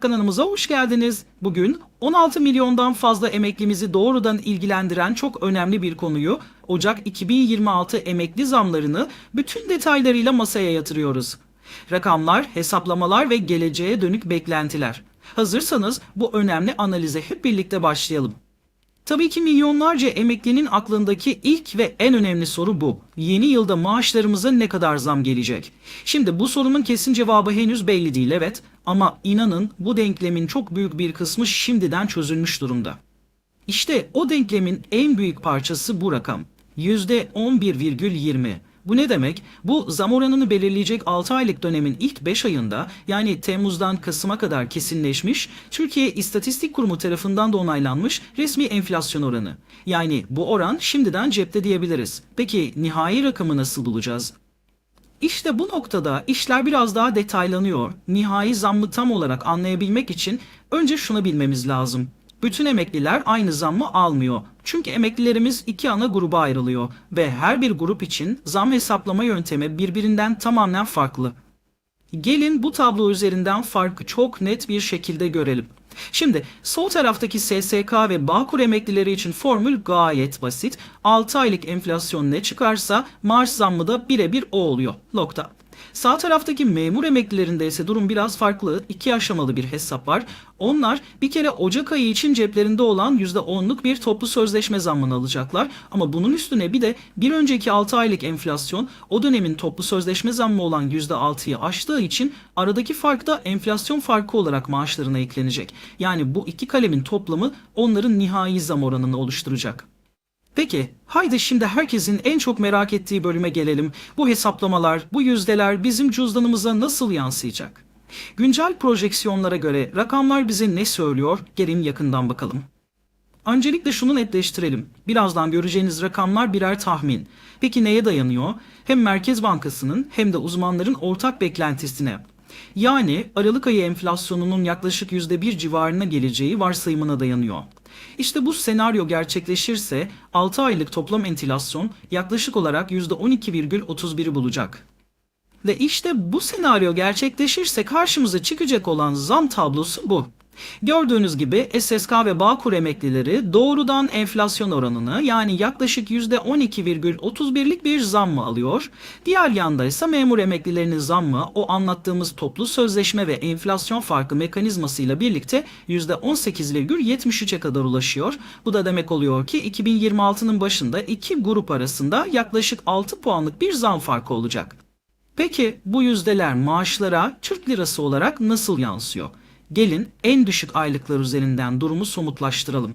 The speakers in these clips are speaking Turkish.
Kanalımıza hoş geldiniz. Bugün 16 milyondan fazla emeklimizi doğrudan ilgilendiren çok önemli bir konuyu Ocak 2026 emekli zamlarını bütün detaylarıyla masaya yatırıyoruz. Rakamlar, hesaplamalar ve geleceğe dönük beklentiler. Hazırsanız bu önemli analize hep birlikte başlayalım. Tabii ki milyonlarca emeklinin aklındaki ilk ve en önemli soru bu. Yeni yılda maaşlarımıza ne kadar zam gelecek? Şimdi bu sorunun kesin cevabı henüz belli değil evet ama inanın bu denklemin çok büyük bir kısmı şimdiden çözülmüş durumda. İşte o denklemin en büyük parçası bu rakam. %11,20. Bu ne demek? Bu zam oranını belirleyecek 6 aylık dönemin ilk 5 ayında yani Temmuz'dan Kasım'a kadar kesinleşmiş Türkiye İstatistik Kurumu tarafından da onaylanmış resmi enflasyon oranı. Yani bu oran şimdiden cepte diyebiliriz. Peki nihai rakamı nasıl bulacağız? İşte bu noktada işler biraz daha detaylanıyor. Nihai zammı tam olarak anlayabilmek için önce şunu bilmemiz lazım. Bütün emekliler aynı zammı almıyor. Çünkü emeklilerimiz iki ana gruba ayrılıyor ve her bir grup için zam hesaplama yöntemi birbirinden tamamen farklı. Gelin bu tablo üzerinden farkı çok net bir şekilde görelim. Şimdi sol taraftaki SSK ve Bağkur emeklileri için formül gayet basit. 6 aylık enflasyon ne çıkarsa maaş zammı da birebir o oluyor. Nokta. Sağ taraftaki memur emeklilerinde ise durum biraz farklı. İki aşamalı bir hesap var. Onlar bir kere Ocak ayı için ceplerinde olan %10'luk bir toplu sözleşme zammını alacaklar. Ama bunun üstüne bir de bir önceki 6 aylık enflasyon o dönemin toplu sözleşme zammı olan %6'yı aştığı için aradaki fark da enflasyon farkı olarak maaşlarına eklenecek. Yani bu iki kalemin toplamı onların nihai zam oranını oluşturacak. Peki, haydi şimdi herkesin en çok merak ettiği bölüme gelelim. Bu hesaplamalar, bu yüzdeler bizim cüzdanımıza nasıl yansıyacak? Güncel projeksiyonlara göre rakamlar bize ne söylüyor? Gelin yakından bakalım. Öncelikle şunu netleştirelim. Birazdan göreceğiniz rakamlar birer tahmin. Peki neye dayanıyor? Hem Merkez Bankası'nın hem de uzmanların ortak beklentisine. Yani Aralık ayı enflasyonunun yaklaşık %1 civarına geleceği varsayımına dayanıyor. İşte bu senaryo gerçekleşirse 6 aylık toplam enflasyon yaklaşık olarak %12,31'i bulacak. Ve işte bu senaryo gerçekleşirse karşımıza çıkacak olan zam tablosu bu. Gördüğünüz gibi SSK ve Bağkur emeklileri doğrudan enflasyon oranını yani yaklaşık %12,31'lik bir zam mı alıyor? Diğer yanda ise memur emeklilerinin zammı o anlattığımız toplu sözleşme ve enflasyon farkı mekanizmasıyla birlikte %18,73'e kadar ulaşıyor. Bu da demek oluyor ki 2026'nın başında iki grup arasında yaklaşık 6 puanlık bir zam farkı olacak. Peki bu yüzdeler maaşlara Türk lirası olarak nasıl yansıyor? Gelin en düşük aylıklar üzerinden durumu somutlaştıralım.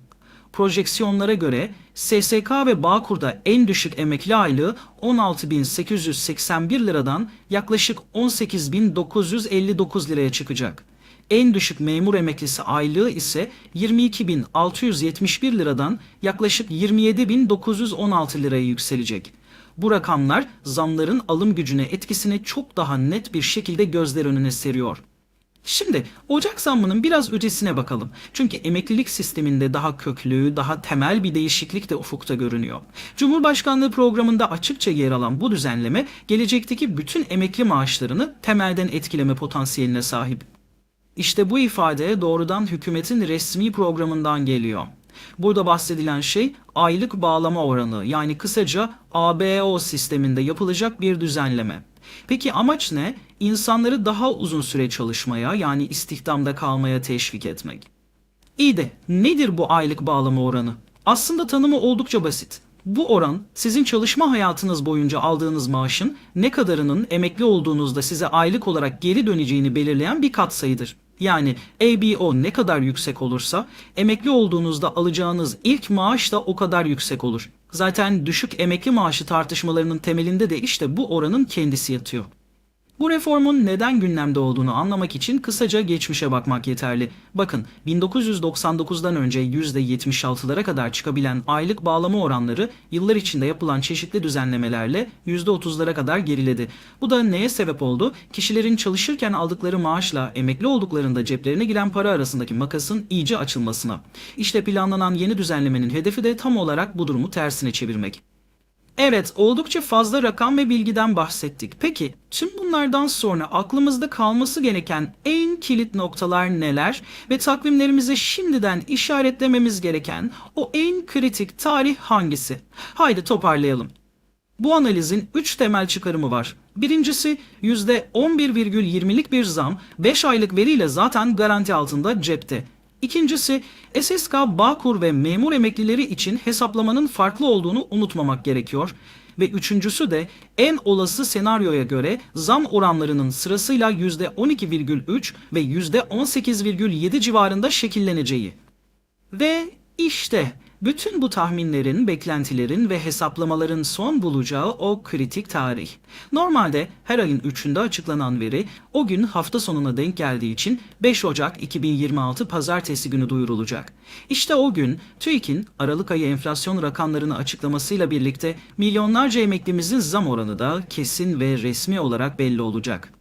Projeksiyonlara göre SSK ve Bağkur'da en düşük emekli aylığı 16.881 liradan yaklaşık 18.959 liraya çıkacak. En düşük memur emeklisi aylığı ise 22.671 liradan yaklaşık 27.916 liraya yükselecek. Bu rakamlar zamların alım gücüne etkisini çok daha net bir şekilde gözler önüne seriyor. Şimdi Ocak zammının biraz ötesine bakalım. Çünkü emeklilik sisteminde daha köklü, daha temel bir değişiklik de ufukta görünüyor. Cumhurbaşkanlığı programında açıkça yer alan bu düzenleme gelecekteki bütün emekli maaşlarını temelden etkileme potansiyeline sahip. İşte bu ifade doğrudan hükümetin resmi programından geliyor. Burada bahsedilen şey aylık bağlama oranı yani kısaca ABO sisteminde yapılacak bir düzenleme. Peki amaç ne? İnsanları daha uzun süre çalışmaya yani istihdamda kalmaya teşvik etmek. İyi de nedir bu aylık bağlama oranı? Aslında tanımı oldukça basit. Bu oran sizin çalışma hayatınız boyunca aldığınız maaşın ne kadarının emekli olduğunuzda size aylık olarak geri döneceğini belirleyen bir katsayıdır. Yani ABO ne kadar yüksek olursa emekli olduğunuzda alacağınız ilk maaş da o kadar yüksek olur. Zaten düşük emekli maaşı tartışmalarının temelinde de işte bu oranın kendisi yatıyor. Bu reformun neden gündemde olduğunu anlamak için kısaca geçmişe bakmak yeterli. Bakın 1999'dan önce %76'lara kadar çıkabilen aylık bağlama oranları yıllar içinde yapılan çeşitli düzenlemelerle %30'lara kadar geriledi. Bu da neye sebep oldu? Kişilerin çalışırken aldıkları maaşla emekli olduklarında ceplerine giren para arasındaki makasın iyice açılmasına. İşte planlanan yeni düzenlemenin hedefi de tam olarak bu durumu tersine çevirmek. Evet, oldukça fazla rakam ve bilgiden bahsettik. Peki, tüm bunlardan sonra aklımızda kalması gereken en kilit noktalar neler ve takvimlerimize şimdiden işaretlememiz gereken o en kritik tarih hangisi? Haydi toparlayalım. Bu analizin 3 temel çıkarımı var. Birincisi %11,20'lik bir zam 5 aylık veriyle zaten garanti altında cepte. İkincisi SSK, Bağkur ve memur emeklileri için hesaplamanın farklı olduğunu unutmamak gerekiyor. Ve üçüncüsü de en olası senaryoya göre zam oranlarının sırasıyla %12,3 ve %18,7 civarında şekilleneceği. Ve işte bütün bu tahminlerin, beklentilerin ve hesaplamaların son bulacağı o kritik tarih. Normalde her ayın 3'ünde açıklanan veri o gün hafta sonuna denk geldiği için 5 Ocak 2026 pazartesi günü duyurulacak. İşte o gün TÜİK'in Aralık ayı enflasyon rakamlarını açıklamasıyla birlikte milyonlarca emeklimizin zam oranı da kesin ve resmi olarak belli olacak.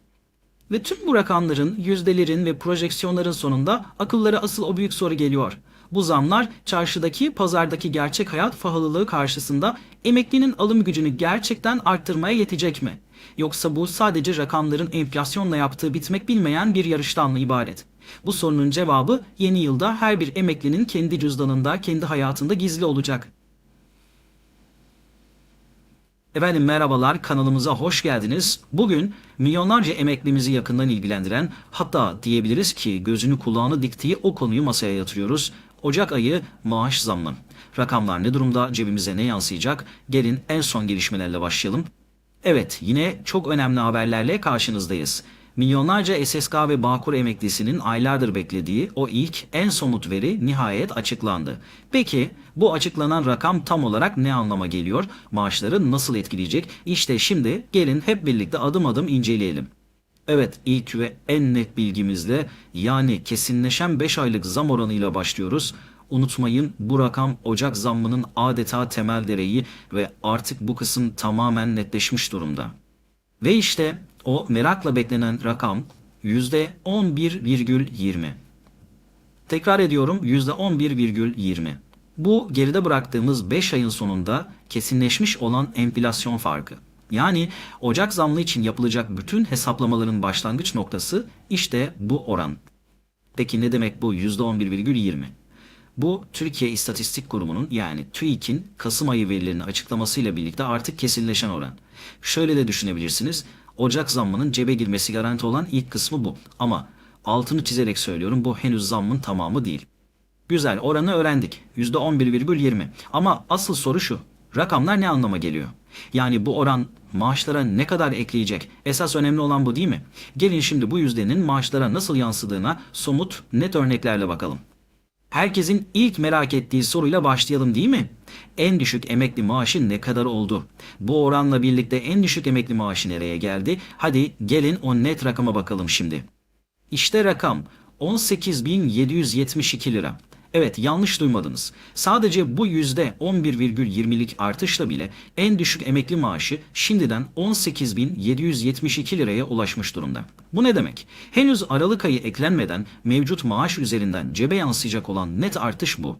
Ve tüm bu rakamların, yüzdelerin ve projeksiyonların sonunda akıllara asıl o büyük soru geliyor. Bu zamlar çarşıdaki, pazardaki gerçek hayat pahalılığı karşısında emeklinin alım gücünü gerçekten arttırmaya yetecek mi? Yoksa bu sadece rakamların enflasyonla yaptığı bitmek bilmeyen bir yarıştan mı ibaret? Bu sorunun cevabı yeni yılda her bir emeklinin kendi cüzdanında, kendi hayatında gizli olacak. Efendim merhabalar kanalımıza hoş geldiniz. Bugün milyonlarca emeklimizi yakından ilgilendiren hatta diyebiliriz ki gözünü kulağını diktiği o konuyu masaya yatırıyoruz. Ocak ayı maaş zammı. Rakamlar ne durumda cebimize ne yansıyacak? Gelin en son gelişmelerle başlayalım. Evet yine çok önemli haberlerle karşınızdayız. Milyonlarca SSK ve Bağkur emeklisinin aylardır beklediği o ilk en somut veri nihayet açıklandı. Peki bu açıklanan rakam tam olarak ne anlama geliyor? Maaşları nasıl etkileyecek? İşte şimdi gelin hep birlikte adım adım inceleyelim. Evet ilk ve en net bilgimizle yani kesinleşen 5 aylık zam oranıyla başlıyoruz. Unutmayın bu rakam Ocak zammının adeta temel direği ve artık bu kısım tamamen netleşmiş durumda. Ve işte o merakla beklenen rakam %11,20. Tekrar ediyorum %11,20. Bu geride bıraktığımız 5 ayın sonunda kesinleşmiş olan enflasyon farkı. Yani Ocak zamlı için yapılacak bütün hesaplamaların başlangıç noktası işte bu oran. Peki ne demek bu %11,20? Bu Türkiye İstatistik Kurumu'nun yani TÜİK'in Kasım ayı verilerini açıklamasıyla birlikte artık kesinleşen oran. Şöyle de düşünebilirsiniz. Ocak zammının cebe girmesi garanti olan ilk kısmı bu. Ama altını çizerek söylüyorum bu henüz zammın tamamı değil. Güzel oranı öğrendik. %11,20. Ama asıl soru şu. Rakamlar ne anlama geliyor? Yani bu oran maaşlara ne kadar ekleyecek? Esas önemli olan bu değil mi? Gelin şimdi bu yüzdenin maaşlara nasıl yansıdığına somut, net örneklerle bakalım. Herkesin ilk merak ettiği soruyla başlayalım değil mi? En düşük emekli maaşı ne kadar oldu? Bu oranla birlikte en düşük emekli maaşı nereye geldi? Hadi gelin o net rakama bakalım şimdi. İşte rakam 18.772 lira. Evet yanlış duymadınız. Sadece bu yüzde 11,20'lik artışla bile en düşük emekli maaşı şimdiden 18.772 liraya ulaşmış durumda. Bu ne demek? Henüz Aralık ayı eklenmeden mevcut maaş üzerinden cebe yansıyacak olan net artış bu.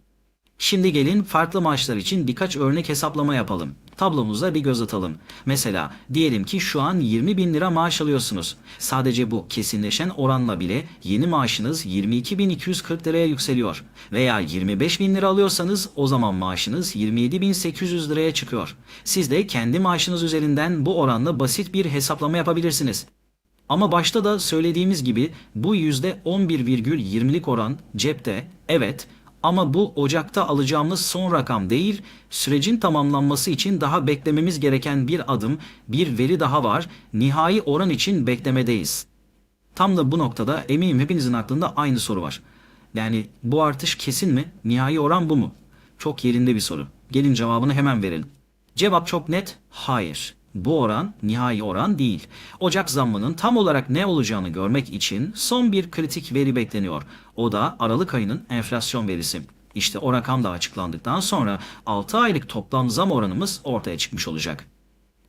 Şimdi gelin farklı maaşlar için birkaç örnek hesaplama yapalım. Tablomuza bir göz atalım. Mesela diyelim ki şu an 20 bin lira maaş alıyorsunuz. Sadece bu kesinleşen oranla bile yeni maaşınız 22.240 liraya yükseliyor. Veya 25 bin lira alıyorsanız o zaman maaşınız 27.800 liraya çıkıyor. Siz de kendi maaşınız üzerinden bu oranla basit bir hesaplama yapabilirsiniz. Ama başta da söylediğimiz gibi bu %11,20'lik oran cepte evet ama bu Ocak'ta alacağımız son rakam değil, sürecin tamamlanması için daha beklememiz gereken bir adım, bir veri daha var. Nihai oran için beklemedeyiz. Tam da bu noktada eminim hepinizin aklında aynı soru var. Yani bu artış kesin mi? Nihai oran bu mu? Çok yerinde bir soru. Gelin cevabını hemen verelim. Cevap çok net, hayır. Bu oran nihai oran değil. Ocak zammının tam olarak ne olacağını görmek için son bir kritik veri bekleniyor. O da Aralık ayının enflasyon verisi. İşte o rakam da açıklandıktan sonra 6 aylık toplam zam oranımız ortaya çıkmış olacak.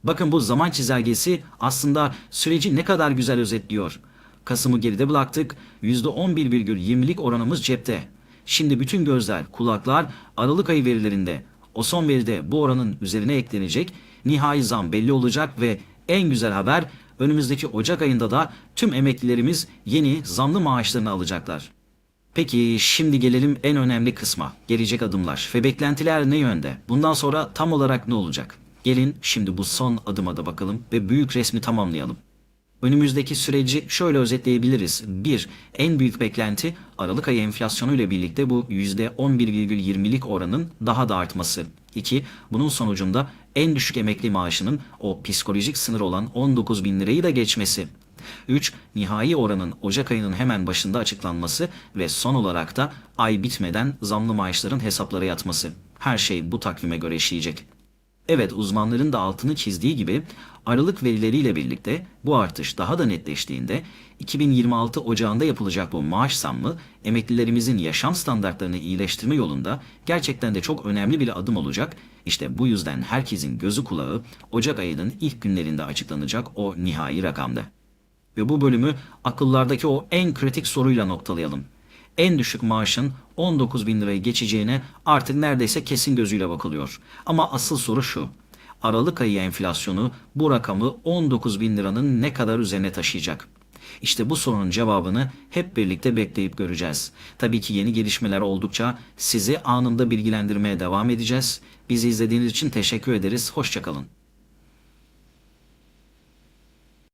Bakın bu zaman çizelgesi aslında süreci ne kadar güzel özetliyor. Kasım'ı geride bıraktık. %11,20'lik oranımız cepte. Şimdi bütün gözler, kulaklar Aralık ayı verilerinde. O son veride bu oranın üzerine eklenecek nihai zam belli olacak ve en güzel haber önümüzdeki Ocak ayında da tüm emeklilerimiz yeni zamlı maaşlarını alacaklar. Peki şimdi gelelim en önemli kısma. Gelecek adımlar ve beklentiler ne yönde? Bundan sonra tam olarak ne olacak? Gelin şimdi bu son adıma da bakalım ve büyük resmi tamamlayalım. Önümüzdeki süreci şöyle özetleyebiliriz. 1. En büyük beklenti Aralık ayı enflasyonu ile birlikte bu %11,20'lik oranın daha da artması. 2. Bunun sonucunda en düşük emekli maaşının o psikolojik sınır olan 19 bin lirayı da geçmesi. 3. Nihai oranın Ocak ayının hemen başında açıklanması ve son olarak da ay bitmeden zamlı maaşların hesaplara yatması. Her şey bu takvime göre işleyecek. Evet uzmanların da altını çizdiği gibi Aralık verileriyle birlikte bu artış daha da netleştiğinde 2026 Ocağında yapılacak bu maaş zammı emeklilerimizin yaşam standartlarını iyileştirme yolunda gerçekten de çok önemli bir adım olacak. İşte bu yüzden herkesin gözü kulağı Ocak ayının ilk günlerinde açıklanacak o nihai rakamda. Ve bu bölümü akıllardaki o en kritik soruyla noktalayalım. En düşük maaşın 19 bin lirayı geçeceğine artık neredeyse kesin gözüyle bakılıyor. Ama asıl soru şu. Aralık ayı enflasyonu bu rakamı 19 bin liranın ne kadar üzerine taşıyacak? İşte bu sorunun cevabını hep birlikte bekleyip göreceğiz. Tabii ki yeni gelişmeler oldukça sizi anında bilgilendirmeye devam edeceğiz. Bizi izlediğiniz için teşekkür ederiz. Hoşçakalın.